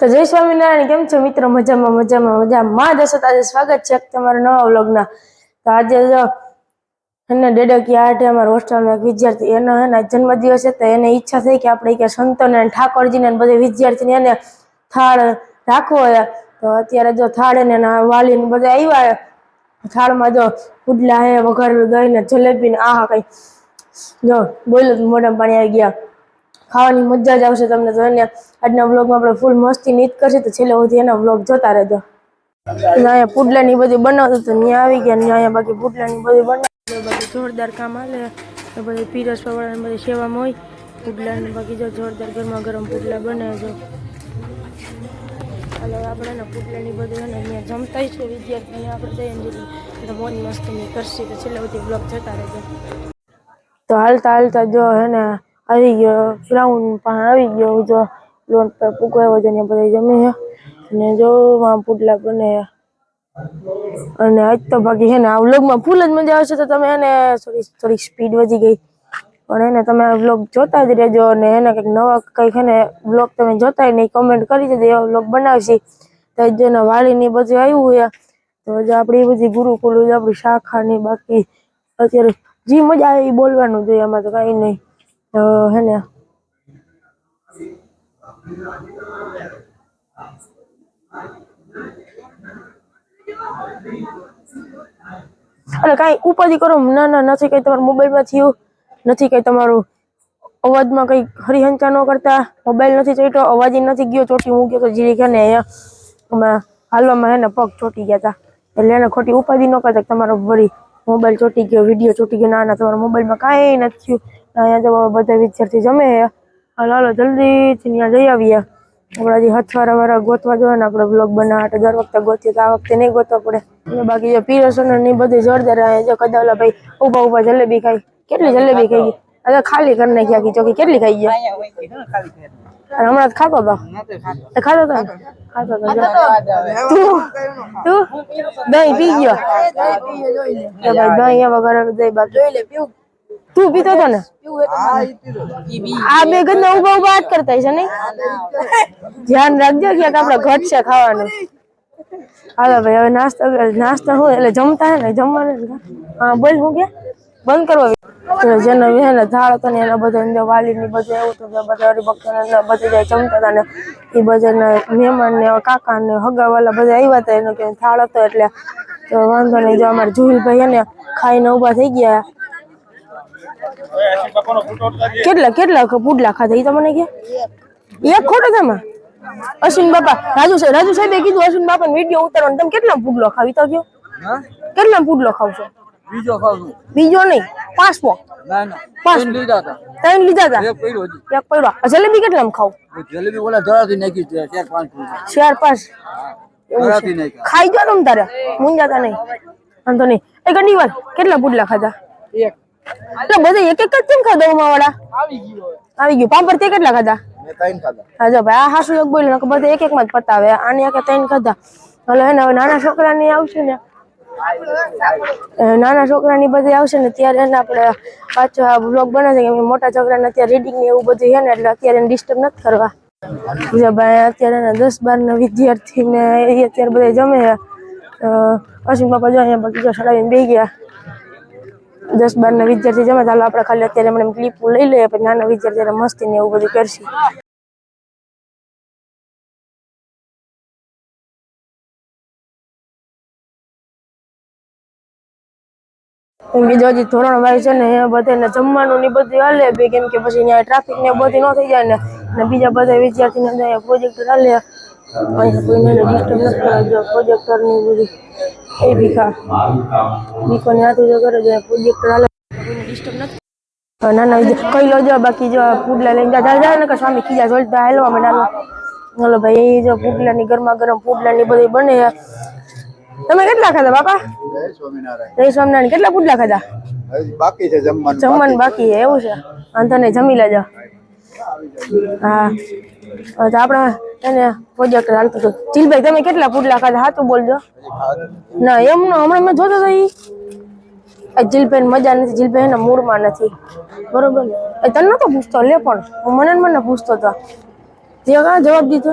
તો જય સ્વામિનારાયણ, કેમ છો મિત્રો? મજામાં મજામાં મજામાં. તો આજે સ્વાગત છે તમારા નવા વ્લોગના. તો આજે જો એને ડેડકી આઠે અમારા હોસ્ટેલનો એક વિદ્યાર્થી, એનો એના જન્મદિવસ છે, તો એને ઈચ્છા થઈ કે આપણે કે સંતોને ઠાકોરજીને બધા વિદ્યાર્થીને એને થાળ રાખવો તો અત્યારે જો થાળ એને વાલીને બધા આવ્યા થાળમાં જો પુડલા હે, વઘારેલું દહીં ને જલેબી ને આહા કઈ. જો બોલો તો મોઢામાં પાણી આવી ગયા. ખાવાની મજા જ આવશે તમને. તો એને આજના વ્લોગમાં આપણે ફૂલ મસ્તી નીત કરશે. તો છેલ્લે સુધી એના વ્લોગ જોતા રહેજો. અહીંયા પુડલાની બધી બનાવતો તો ત્યાં આવી ગયા અહીંયા બાકી પુડલાની બધી બનાવી બધું જોરદાર કામ હાલે. એ બધી પીરસ વાળાને બધી સેવામાં હોય. પુડલાને બાકી જો જોરદાર ગરમા ગરમ પુડલા બને જો હાલો, આપણે ને પુડલાની બધું છે ને અહીંયા જમતા છે વિદ્યાર્થીને આપણે જઈએ મોજ મસ્તી કરશે. તો છેલ્લે સુધી બ્લોગ જોતા રહેજો. તો હાલતા હાલતા જો હે ને આવી ગયો, ગ્રાઉન્ડ પણ આવી ગયો, જો લોન પર પૂગો આવ્યો છે ને બધા જમે છે. અને જો માં પુડલા બને અને આજ તો બાકી છે ને આ વ્લોગમાં ફૂલ જ મજા આવશે તો તમે એને થોડી થોડી સ્પીડ વધી ગઈ. પણ એને તમે વ્લોગ જોતા જ રહેજો અને એને કંઈક નવા કંઈક છે ને વ્લોગ તમે જોતા નહીં કમેન્ટ કરી દેજો, એવા વ્લોગ બનાવશી. તો જો એના વાળીની બધું આવ્યું હોય તો જો આપણી બધી ગુરુકુલ આપણી શાખાની બાકી. અત્યારે જે મજા આવે એ બોલવાનું જોઈએ, આમાં તો કાંઈ નહીં. તો હે ને? અરે કાંઈ ઉપાધિ કરો, ના ના, નથી કઈ તમારા મોબાઈલમાં થયું, નથી કઈ તમારું અવાજમાં કઈ હરિહંચા ન કરતા, મોબાઈલ નથી ચોટ્યો અવાજ નથી ગયો, ચોટી હું ગયો તો જીરી કે ને અહીંયા હાલવામાં ને પગ ચોટી ગયા હતા એટલે એને ખોટી ઉપાધિ ન કરતા તમારો વળી મોબાઈલ ચોટી ગયો, વીડિયો ચોટી ગયો, ના ના, તમારા મોબાઈલમાં કાંઈ નથી થયું. અહીંયા જો બધા વિદ્યાર્થી જમે છે. હાલો હાલો જલ્દીથી ત્યાં જઈ આવીએ. આપણે હજી હથવારા વાળા ગોતવા જોઈએ ને, આપણે બ્લોગ બનાવવા માટે દર વખતે ગોતીએ, તો આ વખતે નહીં ગોતવા પડે. અને બાકી જો પીરસન ને બધી જોરદાર અહીંયા જો કદાવલા ભાઈ ઊભા ઊભા જલેબી ખાઈ. કેટલી જલેબી ખાઈ? ગઈ અરે ખાલી કરી નાખી આખી ચોકી કેટલી ખાઈ ગયા? અરે હમણાં તો? ખાતો હતો ખાતો હતો? ખાતો હતો તું? તું? દહીં પી ગયો? દહીં દહીં વગર દહીં બાકી. તું પીતો હતો ને? આ બે ગંદા ઊભા ઊભા વાત કરતા છે નહીં? ધ્યાન રાખજો કે આપડે ઘટ છે ખાવાનું. હાલો ભાઈ હવે નાસ્તો નાસ્તો હોય એટલે જમતા હે ને જમવાનું હા બોલ હું કે? બંધ કરવા જેનો હે ને થાળ હતો ને એના બધા અંદર વાલી ને બધું એવું તો બધા હરિભક્તો ને બધા જાય જમતા હતા ને એ બધા મહેમાન ને કાકા ને હગાવાલા બધા આવ્યા હતા એનો કે થાળ હતો એટલે તો વાંધો નહીં. જો અમારે જુહિલભાઈ ભાઈ ને ખાઈને ઊભા થઈ ગયા. કેટલા કેટલા પુડલા ખાધા એ તમને કે? એક ખોટો તમે અશ્વિન બાપા રાજુ સાહેબ રાજુ સાહેબે કીધું અશ્વિન બાપા વીડિયો ઉતારો તમે કેટલા પુડલો ખાવી તો કયો કેટલા પુડલો ખાવશો બીજો ખાવ છું. બીજો નહીં પાંચમો. ના ના પાંચ. લીધા હતા. ત્રણ લીધા હતા? એક પડ્યો એક પડ્યો. જલેબી કેટલામાં ખાવ? જલેબી ઓલા ધરાથી નાખી છે ચાર પાંચ ચાર પાંચ. ધરાથી નાખ્યા. ખાઈ જો તમ તારે. મુંજાતા નહીં. વાંધો નહીં. એ ઘણી વાર કેટલા પુડલા ખાધા? એક. એટલે બધા એક એક જ કેમ ખાધા ઉમા વાળા આવી ગયો આવી ગયું. પાપડ તે કેટલા ખાધા? મેં ત્રણ ખાધા. હા જો ભાઈ આ હાસુ એક બોલ્યો કે બધા એક એક માં જ પતાવે. આને એક ત્રણ ખાધા. એટલે એને હવે નાના છોકરાની આવશે ને. નાના છોકરાની બધી આવશે ને ત્યારે એને આપણે પાછો આ બ્લોગ બનાવશે કે મોટા છોકરાને અત્યારે રીડિંગ ને એવું બધું છે ને એટલે અત્યારે એને ડિસ્ટર્બ નથી કરવા. બીજા ભાઈ અત્યારે એના દસ બાર ના વિદ્યાર્થી ને એ અત્યારે બધા જમે અશ્વિન બાપા જો અહીંયા બગીચો સડાવીને બે ગયા. દસ બાર ના વિદ્યાર્થી જમા ચાલો આપણે ખાલી અત્યારે એમને ક્લિપ લઈ લઈએ, પછી નાના વિદ્યાર્થી મસ્તી ને એવું બધું કરશે. બીજો હજી ધોરણ વાય છે ને બધાને જમવાનું ને બધું હાલે, બે કેમ કે પછી અહીંયા ટ્રાફિક ને બધી ન થઈ જાય ને બીજા બધા વિદ્યાર્થીને અહીંયા પ્રોજેક્ટર હાલે. અહીંયા કોઈને ડિસ્ટર્બ નથી કરવા જો પ્રોજેક્ટરની બધી. એ ભીખા. બીકોની હાથે જો કરે છે પ્રોજેક્ટર હાલે. ડિસ્ટર્બ નથી. હવે નાના વિદ્યા- કઈ લો જો બાકી જો પુડલા લઈને જા જાય ને કે સ્વામી ખીજા જોલતા હાલવા માંડ્યા હાલો. ભાઈ એ જો પુડલાની ગરમા ગરમ પુડલાની બધી બને. છે. તમે કેટલા ખાધા બાપા? જય સ્વામિનારાયણ. કેટલા પુડલા ખાધા? બાકી છે જમવાનું જમવાનું બાકી એવું છે. વાંધો નહીં જમી લેજો. હા. તો આપણે એને પ્રોજેક્ટ હાલતું હતું જીલભાઈ, તમે કેટલા પુડલા ખાધા? તો બોલજો. ના એમ ન હમણાં મેં જોતો હતો આ જીલભાઈ મજા નથી. જીલભાઈ એના મૂળમાં નથી. બરોબર ને? એ તને નતો પૂછતો લે પણ. હું મને મને પૂછતો હતો તે કાં જવાબ દીધો?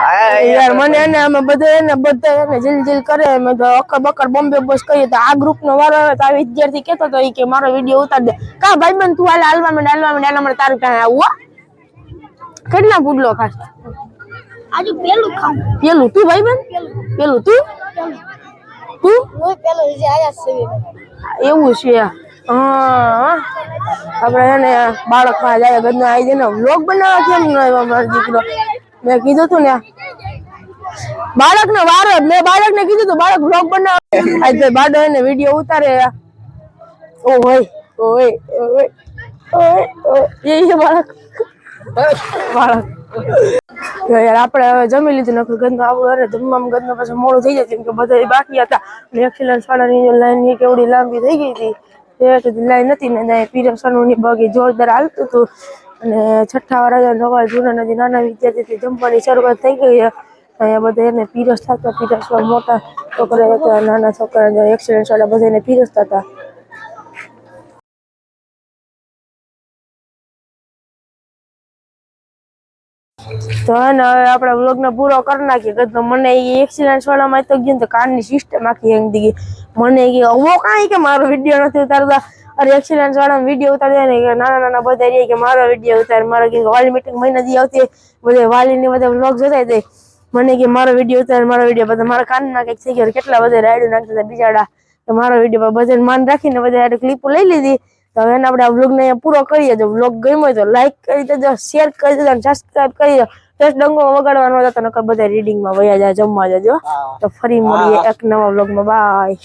યાર મને એને અમે બધા એને બધા એને જીલ જીલ કરે મેં તો અકર બકર બોમ્બે બસ કરીએ. તો આ ગ્રુપ નો વારો આવે તો આ વિદ્યાર્થી કહેતો હતો ઈ કે મારો વીડિયો ઉતાર દે. કા ભાઈ બન તું હાલ હાલવા માંડ હાલવા માંડ હાલવા માટે તારું કાંઈ આવું કેટલા પુડલો ખાસ? આજુ પેલું ખાઉં. પેલું તું ભાઈ બન પેલું તું? તું? હું પેલો જે આયા છે એવું છે હા. આપણે એને બાળકમાં જાય ગદનો આવી જાય ને વ્લોગ બનાવવા કેમ ન આવ્યો મારો દીકરો? મેં કીધું તું ને બાળક ને વારો મેં બાળક ને કીધું બાળક બ્લોગ બનાવે. આજ વીડિયો ઉતારે. ઓ હોય યાર, આપણે હવે જમી લીધું, નકર ગંદો આપણું અરે જમવામાં ગંદો પછી મોડું થઈ જાય કે બધા બાકી હતા. અને એક્સિલન્સ વાળાની લાઈન કેવડી લાંબી થઈ ગઈ હતી. લાઈન નથી ને પીરમ સનુની બગી જોરદાર હાલતું હતું. અને છઠ્ઠા વાળા નવા જૂના નાના વિદ્યાર્થીથી જમવાની શરૂઆત થઈ ગઈ અહીંયા બધા એને પીરસ થતા, પીરસવા મોટા છોકરા હતા, નાના છોકરા એક્સિડન્ટ વાળા બધા એને પીરસતા હતા તો ને, હવે આપણે લગ્ન પૂરો કરી નાખીએ. કે તો મને એ એક્સિડન્ટ વાળામાં તો ગયું તો કારની સિસ્ટમ આખી હેંગ દીધી મને કે હું કાંઈ કે મારો વીડિયો નથી ઉતારતા. અરે એક્સિડન્ટ વાળા વીડિયો ઉતારી ને નાના નાના બધા રહે કે મારો વીડિયો ઉતાર મારો કે વાલી મીટિંગ મહિના દી આવતી બધા વાલીને બધા વ્લોગ જોતા તે. મને કે મારો વીડિયો ઉતાર મારો વીડિયો બધા મારા કાનમાં કંઈક થઈ ગયો કેટલા બધા રાયડું નાખતા હતા બિચારા. તો મારો વીડિયો બધાને માન રાખીને બધા ક્લિપો લઈ લીધી. તો હવે એને આપણે આ વ્લોગને અહીંયા પૂરો કરીએ. જો વ્લોગ ગમ્યો હોય તો લાઈક કરી દેજો શેર કરી દેજો અને સબસ્ક્રાઈબ કરી દેજો. ટેસ્ટ ડંગો વગાડવાનો હતો નકર બધા રીડિંગમાં વયા જાય જમવા જજો તો ફરી મળીએ એક નવા વ્લોગમાં બાય